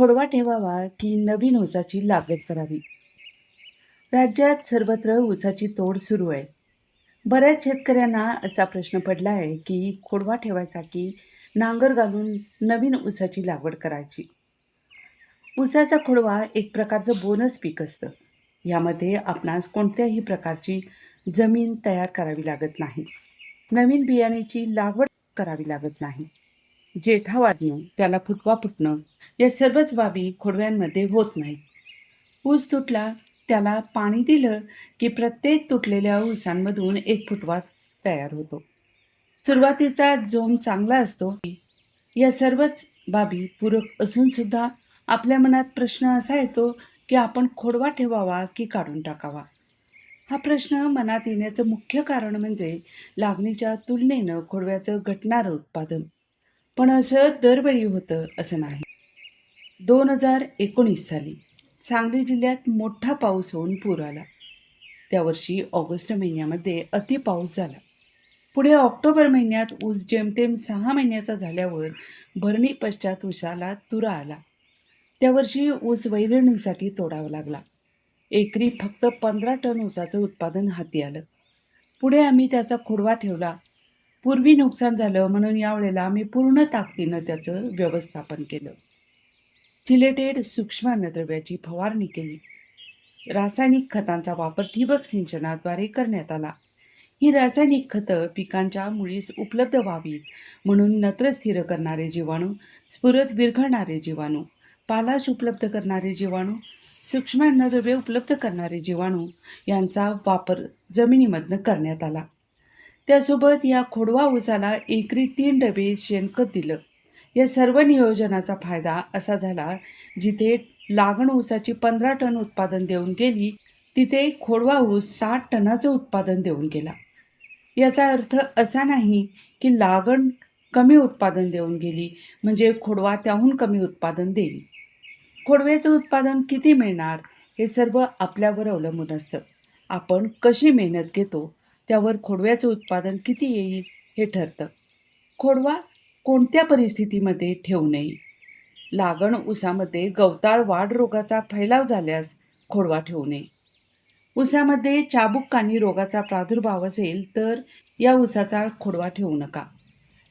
खोडवा ठेवावा की नवीन ऊसाची लागवड करावी. राज्यात सर्वत्र ऊसाची तोड सुरू आहे. बऱ्याच शेतकऱ्यांना असा प्रश्न पडला आहे की खोडवा ठेवायचा की नांगर घालून नवीन ऊसाची लागवड करायची. ऊसाचा खोडवा एक प्रकारचं बोनस पीक असतं. यामध्ये आपणास कोणत्याही प्रकारची जमीन तयार करावी लागत नाही. नवीन बियाण्याची लागवड करावी लागत नाही. जेठा वाढणं त्याला फुटवा फुटणं या सर्वच बाबी खोडव्यांमध्ये होत नाहीत. ऊस तुटला त्याला पाणी दिलं की प्रत्येक तुटलेल्या ऊसांमधून एक फुटवा तयार होतो. सुरुवातीचा जोम चांगला असतो. या सर्वच बाबी पूरक असूनसुद्धा आपल्या मनात प्रश्न असा येतो की आपण खोडवा ठेवावा की काढून टाकावा? हा प्रश्न मनात येण्याचं मुख्य कारण म्हणजे लागणीच्या तुलनेनं खोडव्याचं घटणारं उत्पादन. पण असं दरवेळी होतं असं नाही. दोन हजार एकोणीस साली सांगली जिल्ह्यात मोठा पाऊस होऊन पूर आला. त्यावर्षी ऑगस्ट महिन्यामध्ये अतिपाऊस झाला. पुढे ऑक्टोबर महिन्यात ऊस जेमतेम सहा महिन्याचा झाल्यावर भरणी पश्चात ऊसाला तुरा आला. त्यावर्षी ऊस वैरणीसाठी तोडावा लागला. एकरी फक्त पंधरा टन ऊसाचं उत्पादन हाती आलं. पुढे आम्ही त्याचा खोडवा ठेवला. पूर्वी नुकसान झालं म्हणून यावेळेला आम्ही पूर्ण ताकदीनं त्याचं व्यवस्थापन केलं. चिलेटेड सूक्ष्म अन्नद्रव्याची फवारणी केली. रासायनिक खतांचा वापर ठिबक सिंचनाद्वारे करण्यात आला. ही रासायनिक खतं पिकांच्या मुळीस उपलब्ध व्हावीत म्हणून नत्र स्थिर करणारे जीवाणू स्फुरत विरघळणारे जीवाणू पालाश उपलब्ध करणारे जीवाणू सूक्ष्म अन्नद्रव्य उपलब्ध करणारे जीवाणू यांचा वापर जमिनीमधनं करण्यात आला. त्यासोबत या खोडवा ऊसाला एकरी तीन डबे शेणखत दिलं. या सर्व नियोजनाचा फायदा असा झाला जिथे लागण ऊसाची पंधरा टन उत्पादन देऊन गेली तिथे खोडवा ऊस साठ टनाचं उत्पादन देऊन गेला. याचा अर्थ असा नाही की लागण कमी उत्पादन देऊन गेली म्हणजे खोडवा त्याहून कमी उत्पादन देईल. खोडव्याचं उत्पादन किती मिळणार हे सर्व आपल्यावर अवलंबून असतं. आपण कशी मेहनत घेतो त्यावर खोडव्याचं उत्पादन किती येईल हे ठरतं. खोडवा कोणत्या परिस्थितीमध्ये ठेवू नये? लागण ऊसामध्ये गवताळ वाढ रोगाचा फैलाव झाल्यास खोडवा ठेवू नये. ऊसामध्ये चाबुक्कानी रोगाचा प्रादुर्भाव असेल तर या ऊसाचा खोडवा ठेवू नका.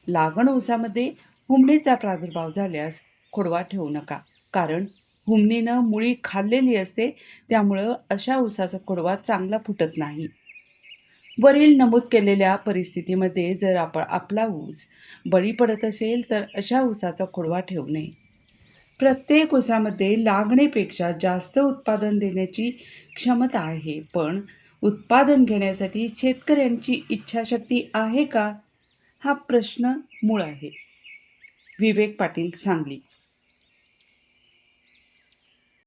लागण ऊसामध्ये हुमणीचा प्रादुर्भाव झाल्यास खोडवा ठेवू नका. कारण हुमणीनं मुळी खाल्लेली असते त्यामुळं अशा ऊसाचा खोडवा चांगला फुटत नाही. वरील नमूद केलेल्या परिस्थितीमध्ये जर आपण आपला ऊस बळी पडत असेल तर अशा ऊसाचा खोडवा ठेवू नये. प्रत्येक ऊसामध्ये लागणीपेक्षा जास्त उत्पादन देण्याची क्षमता आहे पण उत्पादन घेण्यासाठी शेतकऱ्यांची इच्छाशक्ती आहे का? हा प्रश्न मूळ आहे. विवेक पाटील सांगली.